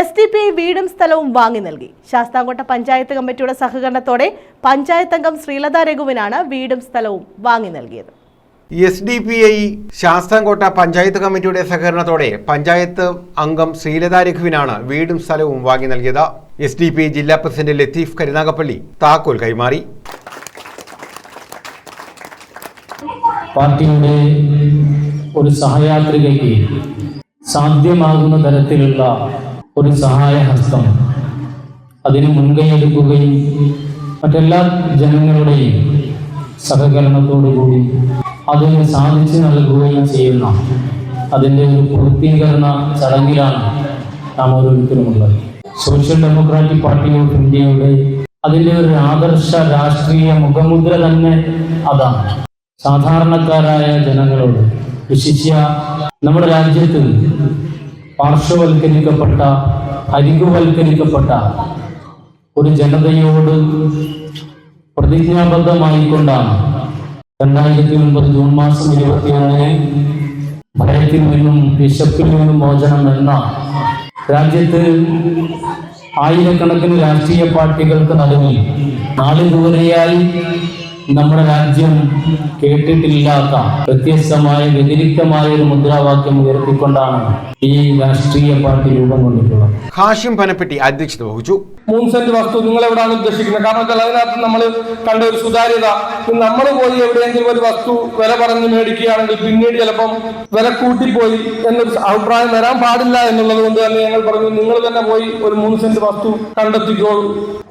S D P I വീടും സ്ഥലവും വാങ്ങി നൽകി. ശാസ്താംകോട്ട പഞ്ചായത്ത് കമ്മിറ്റിയുടെ സഹകരണത്തോടെ പഞ്ചായത്ത് അംഗം ശ്രീലത രഘുവിനാണ് വീടും സ്ഥലവും വാങ്ങി നൽകിയത്. S D P I Sasthamkotta panchayat കമ്മിറ്റിയുടെ സഹകരണത്തോടെ പഞ്ചായത്ത് അംഗം ശ്രീലത രഘുവിനാണ് വീടും സ്ഥലവും വാങ്ങി നൽകിയത്. എസ് ഡി പി ഐ ജില്ലാ പ്രസിഡന്റ് ലത്തീഫ് കരുനാഗപ്പള്ളി താക്കോൽ കൈമാറി. പാർട്ടിയുടെ ഒരു സഹയാത്രികയ്ക്ക് സാധ്യമാകുന്ന തരത്തിലുള്ള ഒരു സഹായഹസ്തം അതിന് മുൻകൈയെടുക്കുകയും മറ്റെല്ലാ ജനങ്ങളുടെയും സഹകരണത്തോടുകൂടി അതിന് സാധിച്ചു നൽകുകയും ചെയ്യുന്ന അതിന്റെ ഒരു പൂർത്തീകരണ ചടങ്ങിലാണ് നാം ഓരോരുത്തരുമുള്ളത് സോഷ്യൽ ഡെമോക്രാറ്റിക് പാർട്ടി ഓഫ് ഇന്ത്യയുടെ അതിന്റെ ഒരു ആദർശ രാഷ്ട്രീയ മുഖമുദ്ര തന്നെ അതാണ്. സാധാരണക്കാരായ ജനങ്ങളോട് വിശിഷ്യ നമ്മുടെ രാജ്യത്ത് പാർശ്വവൽക്കരിക്കപ്പെട്ട അരികുവൽക്കരിക്കപ്പെട്ട ഒരു ജനതയോട് പ്രതിജ്ഞാബദ്ധമായിക്കൊണ്ടാണ് രണ്ടായിരത്തി ഒൻപത് ജൂൺ മാസം ഇരുപത്തിയൊന്നിന് ഭയത്തിൽ നിന്നും വിശപ്പിൽ നിന്നും മോചനം എന്ന രാജ്യത്ത് ആയിരക്കണക്കിന് രാഷ്ട്രീയ പാർട്ടികൾക്ക് നടുവിൽ നാളിതുവരെയായി നമ്മുടെ രാജ്യം കേട്ടിട്ടില്ലാത്ത വ്യത്യസ്തമായ വ്യതിരിക്തമായ ഒരു മുദ്രാവാക്യം ഉയർത്തിക്കൊണ്ടാണ് ഈ രാഷ്ട്രീയ പാർട്ടി രൂപം കൊണ്ടിട്ടുള്ളത്. ഹാഷിം പനപ്പെട്ടി അധ്യക്ഷത വഹിച്ചു. മൂൺസെന്റ് സെന്റ് വസ്തു നിങ്ങൾ എവിടെയാണ് ഉദ്ദേശിക്കുന്നത്? കാരണം വെച്ചാൽ അതിനകത്ത് നമ്മൾ കണ്ട ഒരു സുതാര്യത. നമ്മൾ പോയി എവിടെയെങ്കിലും ഒരു വസ്തു വില പറഞ്ഞ് മേടിക്കുകയാണെങ്കിൽ പിന്നീട് ചിലപ്പം വില കൂട്ടിപ്പോയി എന്നൊരു അഭിപ്രായം വരാൻ പാടില്ല എന്നുള്ളത് കൊണ്ട് തന്നെ ഞങ്ങൾ പറഞ്ഞു നിങ്ങൾ തന്നെ പോയി ഒരു മൂന്ന് സെന്റ് വസ്തു കണ്ടെത്തിക്കോളൂ.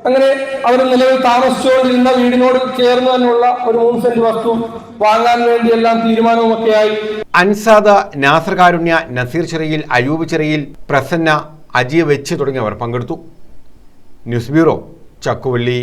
അങ്ങനെ അവർ നിലവിൽ താമസിച്ചുകൊണ്ടിരുന്ന വീടിനോട് ചേർന്ന് തന്നെയുള്ള ഒരു മൂന്ന് സെന്റ് വസ്തു വാങ്ങാൻ വേണ്ടി എല്ലാം തീരുമാനവുമൊക്കെയായി. അൻസാദ നാസർ കാരുണ്യ നസീർ ചെറിയിൽ അയൂബ് ചെറിയിൽ പ്രസന്ന അജിയ വെച്ച് തുടങ്ങിയവർ പങ്കെടുത്തു. News bureau Chakkuvalli.